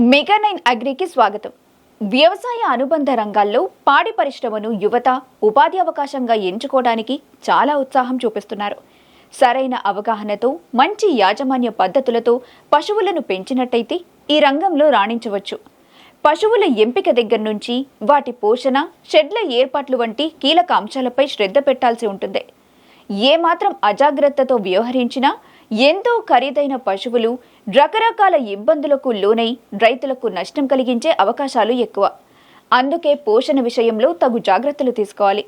Mega nine అగ్రికి స్వాగతం. వ్యవసాయ అనుబంధ రంగాల్లో పాడి పరిశ్రమను యువత ఉపాధి అవకాశంగా ఎంచుకోవడానికి చాలా ఉత్సాహం చూపిస్తున్నారు. సరైన అవగాహనతో మంచి యాజమాన్య పద్ధతులతో పశువులను పెంచినట్టయితే ఈ రంగంలో రాణించవచ్చు. పశువుల ఎంపిక దగ్గర నుంచి వాటి పోషణ షెడ్ల ఏర్పాట్లు వంటి కీలక అంశాలపై శ్రద్ధ పెట్టాల్సి ఉంటుంది. ఏమాత్రం అజాగ్రత్తతో వ్యవహరించినా ఎంతో ఖరీదైన పశువులు రకరకాల ఇబ్బందులకు లోనై రైతులకు నష్టం కలిగించే అవకాశాలు ఎక్కువ. అందుకే పోషణ విషయంలో తగు జాగ్రత్తలు తీసుకోవాలి.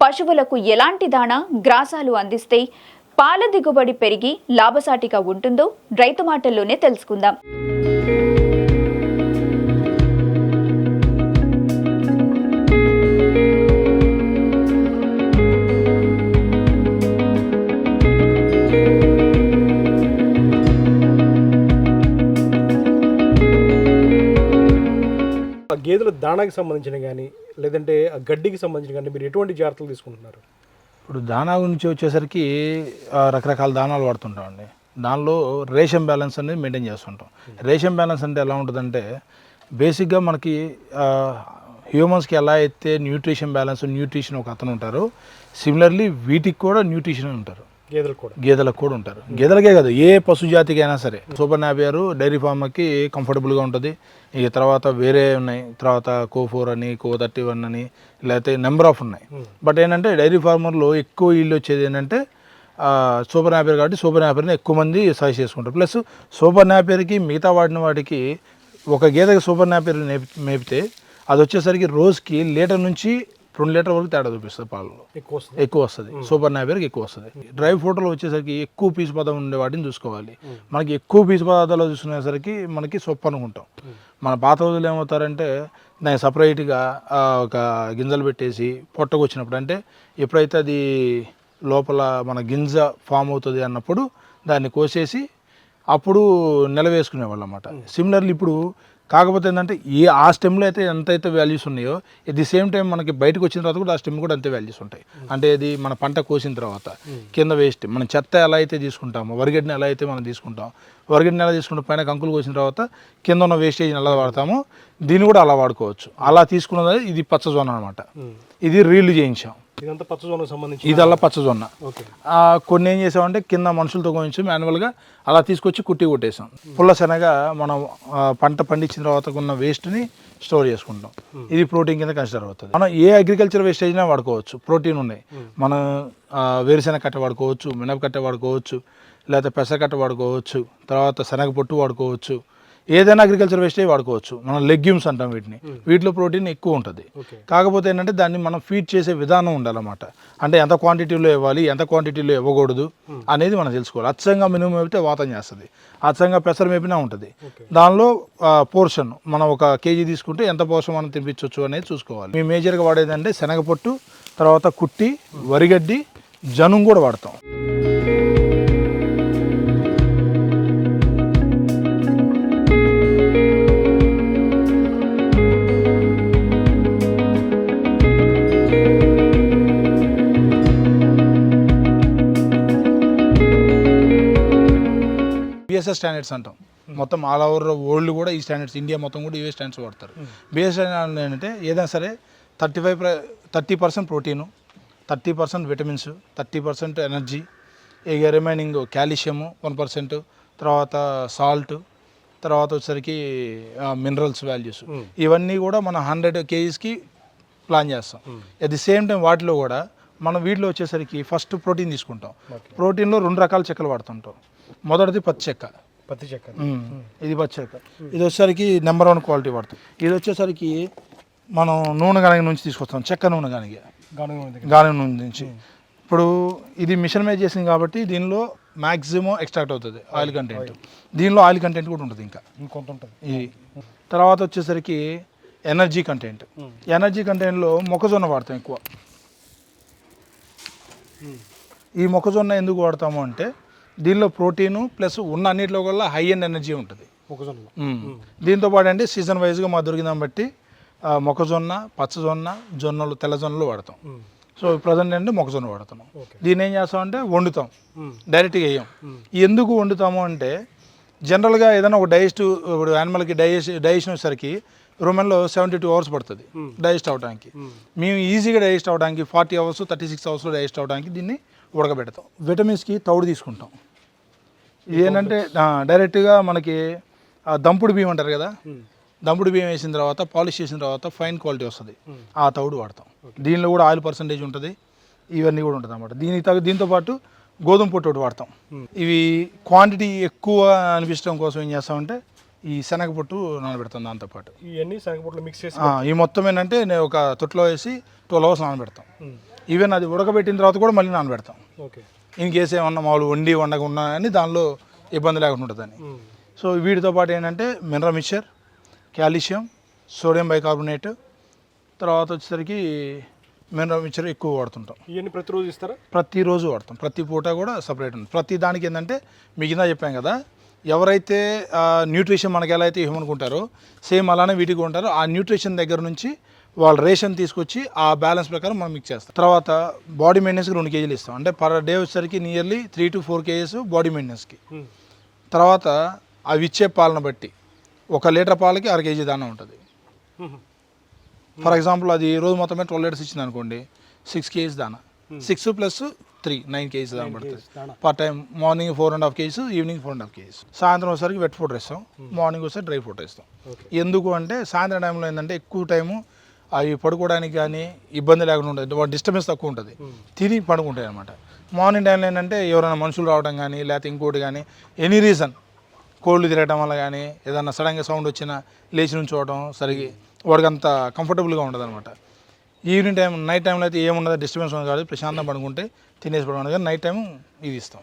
పశువులకు ఎలాంటి దాణా గ్రాసాలు అందిస్తే పాల దిగుబడి పెరిగి లాభసాటిగా ఉంటుందో రైతు మాటల్లోనే తెలుసుకుందాం. గేదెల దాణాకి సంబంధించిన కానీ లేదంటే ఆ గడ్డికి సంబంధించిన కానీ మీరు ఎటువంటి జాగ్రత్తలు తీసుకుంటున్నారు? ఇప్పుడు దానా గురించి వచ్చేసరికి ఆ, రకరకాల దానాలు వాడుతుంటామండి దానిలో రేషన్ బ్యాలెన్స్ అనేది మెయింటైన్ చేస్తుంటాం. రేషన్ బ్యాలెన్స్ అంటే ఎలా ఉంటుందంటే బేసిక్గా మనకి హ్యూమన్స్కి ఎలా అయితే న్యూట్రిషన్ బ్యాలెన్స్ న్యూట్రిషన్ ఒక అతను ఉంటారు సిమిలర్లీ వీటికి కూడా న్యూట్రిషన్ ఉంటారు. గేదెలు కూడా. గేదెలకు కూడా ఉంటారు. గేదెలకే కాదు ఏ పశు జాతికి అయినా సరే. సూపర్ నాపియర్ డైరీ ఫార్మ్కి కంఫర్టబుల్గా ఉంటుంది. ఇక తర్వాత వేరే ఉన్నాయి. తర్వాత కో ఫోర్ అని కో థర్టీ వన్ అని లేకపోతే నెంబర్ ఆఫ్ ఉన్నాయి. బట్ ఏంటంటే డైరీ ఫార్మర్లో ఎక్కువ ఇల్లు వచ్చేది ఏంటంటే ఆ, సూపర్ నాపియర్ కాబట్టి సూపర్ నాపియర్ని ఎక్కువ మంది సజెస్ట్ చేసుకుంటారు. ప్లస్ సూపర్ నాపియర్కి మిగతా వాడిన వాటికి ఒక గేదెకి సూపర్ నాపియర్ మేపితే అది వచ్చేసరికి రోజుకి లీటర్ నుంచి రెండు లీటర్ వరకు తేడా చూపిస్తుంది పాలలో. ఎక్కువ వస్తుంది. ఎక్కువ వస్తుంది. సూపర్ నాపియర్కి ఎక్కువ వస్తుంది. డ్రై ఫ్రూట్లో వచ్చేసరికి ఎక్కువ పీసు పదార్థం ఉండే వాటిని చూసుకోవాలి. మనకి ఎక్కువ పీసు పదార్థాలు చూసుకునేసరికి మనకి సొప్పు అనుకుంటాం మన పాత రోజులు ఏమవుతారంటే దానికి సపరేట్గా ఒక గింజలు పెట్టేసి పొట్టకు వచ్చినప్పుడు అంటే ఎప్పుడైతే అది లోపల మన గింజ ఫామ్ అవుతుంది అన్నప్పుడు దాన్ని కోసేసి అప్పుడు నిలవేసుకునేవాళ్ళు అన్నమాట సిమిలర్లీ ఇప్పుడు కాకపోతే ఏంటంటే ఏ ఆ స్టెమ్లో అయితే ఎంతైతే వాల్యూస్ ఉన్నాయో ఎట్ ది సేమ్ టైం మనకి బయటకు వచ్చిన తర్వాత కూడా ఆ స్టెమ్ కూడా అంతే వాల్యూస్ ఉంటాయి. అంటే ఇది మన పంట కోసిన తర్వాత కింద వేస్ట్ మనం చెత్త ఎలా అయితే తీసుకుంటామో వరిగడ్డిని ఎలా అయితే మనం తీసుకుంటాం వరిగడ్డిని ఎలా తీసుకుంటాం పైన కంకులు కోసిన తర్వాత కింద ఉన్న వేస్టేజ్ని ఎలా వాడతామో దీన్ని కూడా అలా వాడుకోవచ్చు. అలా తీసుకున్నది ఇది పచ్చజొన్న అనమాట ఇది రీల్ చేయించాం. ఇదంతా పచ్చజొన్నకు సంబంధించి ఇదల్లా పచ్చజొన్న కొన్ని ఏం చేసామంటే కింద మనుషులతో కొంచెం మాన్యువల్గా అలా తీసుకొచ్చి కుట్టి కొట్టేసాం. పుల్ల శనగ మనం పంట పండించిన తర్వాత ఉన్న వేస్ట్ని స్టోర్ చేసుకుంటాం. ఇది ప్రోటీన్ కింద కన్సిడర్ అవుతుంది. మనం ఏ అగ్రికల్చర్ వేస్టేజ్ అయినా వాడుకోవచ్చు. ప్రోటీన్ ఉన్నాయి. మనం వేరుశెనగ కట్ట వాడుకోవచ్చు మినపకట్ట వాడుకోవచ్చు లేకపోతే పెసరకట్ట వాడుకోవచ్చు తర్వాత శనగ పొట్టు వాడుకోవచ్చు ఏదైనా అగ్రికల్చర్ వేస్టేజ్ వాడుకోవచ్చు. మనం లెగ్యూమ్స్ అంటాం వీటిని. వీటిలో ప్రోటీన్ ఎక్కువ ఉంటుంది. కాకపోతే ఏంటంటే దాన్ని మనం ఫీడ్ చేసే విధానం ఉండాలన్నమాట. అంటే ఎంత క్వాంటిటీలో ఇవ్వాలి ఎంత క్వాంటిటీలో ఇవ్వకూడదు అనేది మనం తెలుసుకోవాలి. అచ్చంగా మినిమం అయితే వాతం చేస్తుంది. అచ్చంగా పెసర మేపినా ఉంటుంది. దానిలో పోర్షన్ మనం ఒక కేజీ తీసుకుంటే ఎంత పోర్షన్ మనం తినిపించవచ్చు అనేది చూసుకోవాలి. మేము మేజర్గా వాడేది అంటే శనగపొట్టు తర్వాత కుట్టి వరిగడ్డి జనుం కూడా వాడతాం. బిఎస్ఎస్ స్టాండర్డ్స్ అంటాం. మొత్తం ఆల్ ఓవర్ వరల్డ్ కూడా ఈ స్టాండర్డ్స్ ఇండియా మొత్తం కూడా ఇవే స్టాండర్డ్స్ వాడతారు. బిఎస్ స్టాండర్డ్ ఏంటంటే ఏదైనా సరే thirty five thirty percent protein thirty percent vitamins thirty percent energy ఇక రిమైనింగ్ కాల్షియము వన్ పర్సెంట్ తర్వాత సాల్ట్ తర్వాత వచ్చేసరికి మినరల్స్ వాల్యూస్ ఇవన్నీ కూడా మన హండ్రెడ్ కేజీస్కి ప్లాన్ చేస్తాం. అట్ ది సేమ్ టైం వాటిలో కూడా మనం వీటిలో వచ్చేసరికి ఫస్ట్ ప్రోటీన్ తీసుకుంటాం. ప్రోటీన్లో రెండు రకాల చెక్కలు వాడుతుంటాం. మొదటిది పచ్చి చెక్క. పత్తి చెక్క. ఇది పచ్చి చెక్క. ఇది వచ్చేసరికి నెంబర్ వన్ క్వాలిటీ వాడతాం. ఇది వచ్చేసరికి మనం నూనె గానగ నుంచి తీసుకొస్తాం చెక్క నూనె గానగ. గానుగ నూనె నుంచి. ఇప్పుడు ఇది మిషన్ మేడ్ చేసింది కాబట్టి దీనిలో మ్యాక్సిమం ఎక్స్ట్రాక్ట్ అవుతుంది ఆయిల్ కంటెంట్. దీనిలో ఆయిల్ కంటెంట్ కూడా ఉంటుంది ఇంకా. ఇంకొంత ఉంటుంది. ఇది తర్వాత వచ్చేసరికి ఎనర్జీ కంటెంట్. ఎనర్జీ కంటెంట్లో మొక్కజొన్న వాడతాం ఎక్కువ. ఈ మొక్కజొన్న ఎందుకు వాడతాము అంటే దీనిలో ప్రోటీను ప్లస్ ఉన్న అన్నిటిలో కూడా హై అండ్ ఎనర్జీ ఉంటుంది. మొక్కజొన్న. దీంతో పాటు అంటే సీజన్ వైజ్గా మా దొరికిన బట్టి మొక్కజొన్న పచ్చజొన్న జొన్నలు తెల్ల జొన్నలు వాడతాం సో ప్రజెంట్ అంటే మొక్కజొన్న వాడుతున్నాం. దీన్ని ఏం చేస్తామంటే వండుతాం. డైరెక్ట్గా వేయం ఎందుకు వండుతాము అంటే జనరల్గా ఏదైనా ఒక డైజెస్ట్ ఇప్పుడు యానిమల్కి డైజెస్ట్ డైజెషన్ వచ్చేసరికి రొమెన్లో సెవెంటీ టూ అవర్స్ పడుతుంది. డైజెస్ట్ అవడానికి. మేము. ఈజీగా డైజెస్ట్ అవడానికి ఫార్టీ అవర్స్ థర్టీ సిక్స్ అవర్స్లో డైజెస్ట్ అవడానికి దీన్ని ఉడకబెడతాం. విటమిన్స్కి తౌడు తీసుకుంటాం. ఏంటంటే డైరెక్ట్గా మనకి ఆ దంపుడు బియ్యం అంటారు కదా? దంపుడు బియ్యం వేసిన తర్వాత పాలిష్ చేసిన తర్వాత ఫైన్ క్వాలిటీ వస్తుంది. ఆ తౌడు వాడతాం. దీనిలో కూడా ఆయిల్ పర్సంటేజ్ ఉంటుంది. ఇవన్నీ కూడా ఉంటుంది అనమాట దీనికి తగ్గ దీంతో పాటు గోధుమ పొట్టు ఒకటి వాడతాం. ఇవి క్వాంటిటీ ఎక్కువ అనిపించడం కోసం ఏం చేస్తామంటే ఈ శనగ పొట్టు నానబెడతాం దాంతోపాటు ఇవన్నీ శనగపూటలు మిక్స్ చేసి ఈ మొత్తం ఏంటంటే నేను ఒక తొట్టులో వేసి ట్వెల్వ్ అవర్స్ నానబెడతాం. ఈవెన్ అది ఉడకబెట్టిన తర్వాత కూడా మళ్ళీ నానబెడతాం. ఇన్ కేసు ఏమన్నా మామూలు వండి వండకుండా అని దానిలో ఇబ్బంది లేకుండా ఉంటుందని. సో వీటితో పాటు ఏంటంటే mineral mixture calcium sodium bicarbonate తర్వాత వచ్చేసరికి మినరల్ మిక్చర్ ఎక్కువ వాడుతుంటాం. ఇవన్నీ ప్రతిరోజు ఇస్తారా? ప్రతిరోజు వాడతాం. ప్రతి పూట కూడా సపరేట్ ఉంది ప్రతి దానికి ఏంటంటే ఇందా చెప్పాం కదా ఎవరైతే న్యూట్రిషన్ మనకి ఎలా అయితే ఇవ్వమనుకుంటారో సేమ్ అలానే వీటికి ఉంటారో ఆ న్యూట్రిషన్ దగ్గర నుంచి వాళ్ళు రేషన్ తీసుకొచ్చి ఆ బ్యాలెన్స్ ప్రకారం మనం మిక్స్ చేస్తాం. తర్వాత బాడీ మెయింటెనెన్స్కి రెండు కేజీలు ఇస్తాం. అంటే పర్ డే వచ్చేసరికి nearly three to four kgs body మెయింటెనెన్స్కి తర్వాత అవి ఇచ్చే పాలన బట్టి ఒక లీటర్ పాలకి అర కేజీ దానా ఉంటుంది. ఫర్ ఎగ్జాంపుల్ అది ఈ రోజు మొత్తమే ట్వెల్వ్ లీటర్స్ ఇచ్చింది అనుకోండి సిక్స్ కేజీస్ దానా. Six plus three nine kgs దానా. పడుతుంది per time morning four and half kgs evening four and half kgs. సాయంత్రం వచ్చేసరికి వెట్ ఫుడ్ ఇస్తాం మార్నింగ్ వస్తే డ్రై ఫుడ్ ఇస్తాం ఎందుకు అంటే సాయంత్రం టైంలో ఏంటంటే ఎక్కువ టైము అవి పడుకోవడానికి కానీ ఇబ్బంది లేకుండా ఉంటుంది. డిస్టర్బెన్స్ తక్కువ ఉంటుంది. తిని పడుకుంటాయి అనమాట మార్నింగ్ టైంలో ఏంటంటే ఎవరైనా మనుషులు రావడం కానీ లేకపోతే ఇంకోటి కానీ ఎనీ రీజన్ కోళ్ళు తిరగటం వల్ల కానీ ఏదన్నా సడన్గా సౌండ్ వచ్చినా లేచి నుంచోవడం సరిగి వాడికి అంత కంఫర్టబుల్గా ఉండదు అనమాట ఈవినింగ్ టైం నైట్ టైంలో అయితే ఏముండదు డిస్టర్బెన్స్ ఉండదు కాబట్టి ప్రశాంతంగా పడుకుంటే తినేసి పడుకుంటే కానీ నైట్ టైం ఇది ఇస్తాం.